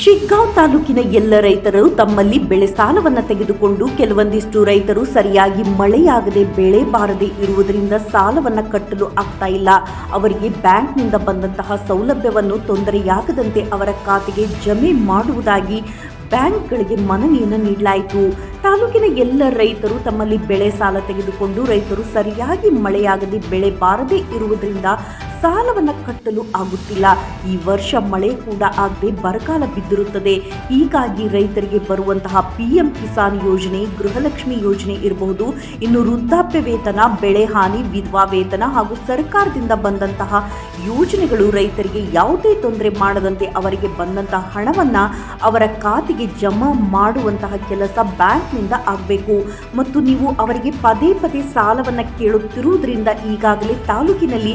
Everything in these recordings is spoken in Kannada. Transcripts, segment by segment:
ಶಿಗ್ಗಾಂವ್ ತಾಲೂಕಿನ ಎಲ್ಲ ರೈತರು ತಮ್ಮಲ್ಲಿ ಬೆಳೆ ಸಾಲವನ್ನ ತೆಗೆದುಕೊಂಡು ಕೆಲವೊಂದಿಷ್ಟು ರೈತರು ಸರಿಯಾಗಿ ಮಳೆಯಾಗದೆ ಬೆಳೆ ಬಾರದೆ ಇರುವುದರಿಂದ ಸಾಲವನ್ನ ಕಟ್ಟಲು ಆಗ್ತಾ ಇಲ್ಲ. ಅವರಿಗೆ ಬ್ಯಾಂಕ್ನಿಂದ ಬಂದಂತಹ ಸೌಲಭ್ಯವನ್ನು ತೊಂದರೆಯಾಗದಂತೆ ಅವರ ಖಾತೆಗೆ ಜಮೆ ಮಾಡುವುದಾಗಿ ಬ್ಯಾಂಕ್ಗಳಿಗೆ ಮನವಿಯನ್ನು ನೀಡಲಾಯಿತು. ತಾಲೂಕಿನ ಎಲ್ಲ ರೈತರು ತಮ್ಮಲ್ಲಿ ಬೆಳೆ ಸಾಲ ತೆಗೆದುಕೊಂಡು ರೈತರು ಸರಿಯಾಗಿ ಮಳೆಯಾಗದೆ ಬೆಳೆ ಬಾರದೆ ಇರುವುದರಿಂದ ಸಾಲವನ್ನು ಕಟ್ಟಲು ಆಗುತ್ತಿಲ್ಲ. ಈ ವರ್ಷ ಮಳೆ ಕೂಡ ಆಗದೆ ಬರಗಾಲ ಬಿದ್ದಿರುತ್ತದೆ. ಹೀಗಾಗಿ ರೈತರಿಗೆ ಬರುವಂತಹ ಪಿಎಂ ಕಿಸಾನ್ ಯೋಜನೆ, ಗೃಹಲಕ್ಷ್ಮಿ ಯೋಜನೆ ಇರಬಹುದು. ಇನ್ನು ವೃದ್ಧಾಪ್ಯ ವೇತನ, ಬೆಳೆ ಹಾನಿ, ವಿಧವಾ ವೇತನ ಹಾಗೂ ಸರ್ಕಾರದಿಂದ ಬಂದಂತಹ ಯೋಜನೆಗಳು ರೈತರಿಗೆ ಯಾವುದೇ ತೊಂದರೆ ಮಾಡದಂತೆ ಅವರಿಗೆ ಬಂದಂತಹ ಹಣವನ್ನ ಅವರ ಖಾತೆಗೆ ಜಮಾ ಮಾಡುವಂತಹ ಕೆಲಸ ಬ್ಯಾಂಕ್ನಿಂದ ಆಗಬೇಕು. ಮತ್ತು ನೀವು ಅವರಿಗೆ ಪದೇ ಪದೇ ಸಾಲವನ್ನ ಕೇಳುತ್ತಿರುವುದರಿಂದ ಈಗಾಗಲೇ ತಾಲೂಕಿನಲ್ಲಿ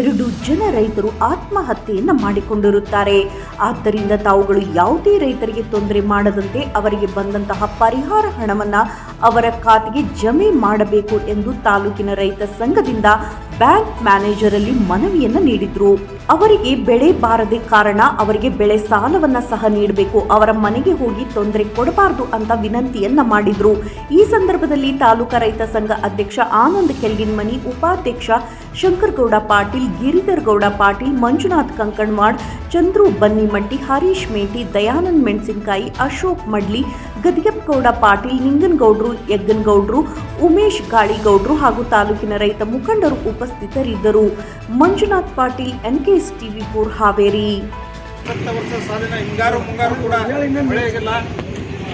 ಎರಡು ಜನ ರೈತರು ಆತ್ಮಹತ್ಯೆಯನ್ನು ಮಾಡಿಕೊಂಡಿರುತ್ತಾರೆ. ಆದ್ದರಿಂದ ತಾವುಗಳು ಯಾವುದೇ ರೈತರಿಗೆ ತೊಂದರೆ ಮಾಡದಂತೆ ಅವರಿಗೆ ಬಂದಂತಹ ಪರಿಹಾರ ಹಣವನ್ನ ಅವರ ಖಾತೆಗೆ ಜಮೆ ಮಾಡಬೇಕು ಎಂದು ತಾಲೂಕಿನ ರೈತ ಸಂಘದಿಂದ ಬ್ಯಾಂಕ್ ಮ್ಯಾನೇಜರ್ ಅಲ್ಲಿ ಮನವಿಯನ್ನ ನೀಡಿದ್ರು. ಅವರಿಗೆ ಬೆಳೆ ಬಾರದೆ ಕಾರಣ ಅವರಿಗೆ ಬೆಳೆ ಸಾಲವನ್ನ ಸಹ ನೀಡಬೇಕು. ಅವರ ಮನೆಗೆ ಹೋಗಿ ತೊಂದರೆ ಕೊಡಬಾರದು ಅಂತ ವಿನಂತಿಯನ್ನ ಮಾಡಿದ್ರು. ಈ ಸಂದರ್ಭದಲ್ಲಿ ತಾಲೂಕಾ ರೈತ ಸಂಘ ಅಧ್ಯಕ್ಷ ಆನಂದ್ ಕೆಲ್ಗಿನ್ಮನಿ ಉಪಾಧ್ಯಕ್ಷ ಶಂಕರಗೌಡ ಪಾಟೀಲ್, ಗಿರಿಧರ್ ಗೌಡ ಪಾಟೀಲ್, ಮಂಜುನಾಥ್ ಕಂಕಣ್ವಾಡ್, ಚಂದ್ರು ಬನ್ನಿಮಟ್ಟಿ, ಹರೀಶ್ ಮೇಟಿ, ದಯಾನಂದ್ ಮೆಣಸಿನಕಾಯಿ, ಅಶೋಕ್ ಮಡ್ಲಿ ಗದಿಯಪ್ಪಗೌಡ ಪಾಟೀಲ್, ನಿಂಗನಗೌಡ್ರು, ಯಗ್ಗನಗೌಡ್ರು, ಉಮೇಶ್ ಗಾಳಿಗೌಡ್ರು ಹಾಗೂ ತಾಲೂಕಿನ ರೈತ ಮುಖಂಡರು ಉಪಸ್ಥಿತರಿದ್ದರು. Manjunath Patil NKS TV for Haveri. ಸಾಲಿನ ಹಿಂಗಾರು ಮುಂಗಾರು ಕೂಡ ಮಳೆಯಾಗಿಲ್ಲ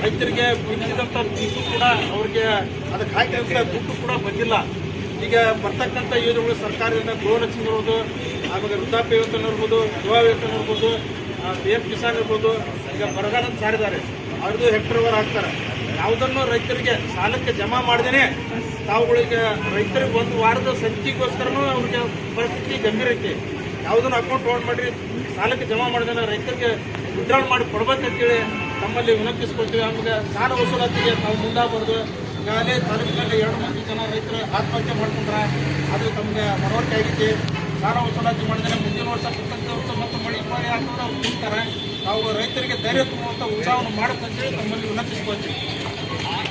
ರೈತರಿಗೆ ಬಿದ್ದಿದಂಥ ದುಡ್ಡು ಕೂಡ ಅವ್ರಿಗೆ ಅದಕ್ಕೆ ಹಾಕಿದಂಥ ದುಡ್ಡು ಕೂಡ ಬಂದಿಲ್ಲ. ಈಗ ಬರ್ತಕ್ಕಂಥ ಯೋಜನೆಗಳು ಸರ್ಕಾರದಿಂದ ಗೃಹಲಕ್ಷ್ಮಿ ಇರ್ಬೋದು, ಆಮೇಲೆ ವೃದ್ಧಾಪ್ಯ ವೇತನ ಇರ್ಬೋದು ಯುವ ವೇತನ ಇರ್ಬೋದು ಪಿ ಕಿಸಾನ್ ಇರ್ಬೋದು, ಈಗ ಬರಗಾಲ ಸಾರಿದ್ದಾರೆ. ಅವ್ರದ್ದು ಹೆಕ್ಟರ್ವರ್ ಹಾಕ್ತಾರೆ. ಯಾವುದನ್ನು ರೈತರಿಗೆ ಸಾಲಕ್ಕೆ ಜಮಾ ಮಾಡ್ದೇನೆ, ತಾವುಗಳಿಗೆ ರೈತರಿಗೆ ಒಂದು ವಾರದ ಸಂಚಿಗೋಸ್ಕರನೂ ಅವ್ರಿಗೆ ಪರಿಸ್ಥಿತಿ ಗಂಭೀರ ಐತಿ. ಯಾವುದನ್ನು ಅಕೌಂಟ್ ಓನ್ ಮಾಡಿರಿ, ಸಾಲಕ್ಕೆ ಜಮಾ ಮಾಡಿದ್ರೆ ರೈತರಿಗೆ ವಿಡ್ರಾಲ್ ಮಾಡಿ ಕೊಡ್ಬೇಕಂತೇಳಿ ತಮ್ಮಲ್ಲಿ ವಿನಂತಿಸ್ಕೊಳ್ತೀವಿ. ಆಮೇಲೆ ಸಾಲ ವಸೂಲಾತಿಗೆ ನಾವು ಮುಂದಾಗಬಾರ್ದು. ಈಗಾಗಲೇ ತಾಲೂಕಿನಲ್ಲಿ ಎರಡು ಮೂರು ಜನ ರೈತರು ಆತ್ಮಹತ್ಯೆ ಮಾಡ್ಕೊಂಡ್ರೆ ಅದು ತಮಗೆ ಮನವರಿಕೆ ಆಗೈತಿ ಸಾಲ ವಸೂಲಾತಿ ಮಾಡಿದ್ರೆ ಮುಂದಿನ ವರ್ಷ ಪುಸ್ತಕ ಮತ್ತು ಮಳೆ ಮಳೆ ಆಗ್ತದೆ ಅವ್ರು ನಾವು ರೈತರಿಗೆ ಧೈರ್ಯ ತುಂಬುವಂಥ ಉತ್ಸಾಹವನ್ನು ಮಾಡುತ್ತಂತೇಳಿ ತಮ್ಮಲ್ಲಿ ವಿನಂತಿಸ್ಕೊಳ್ತೀವಿ.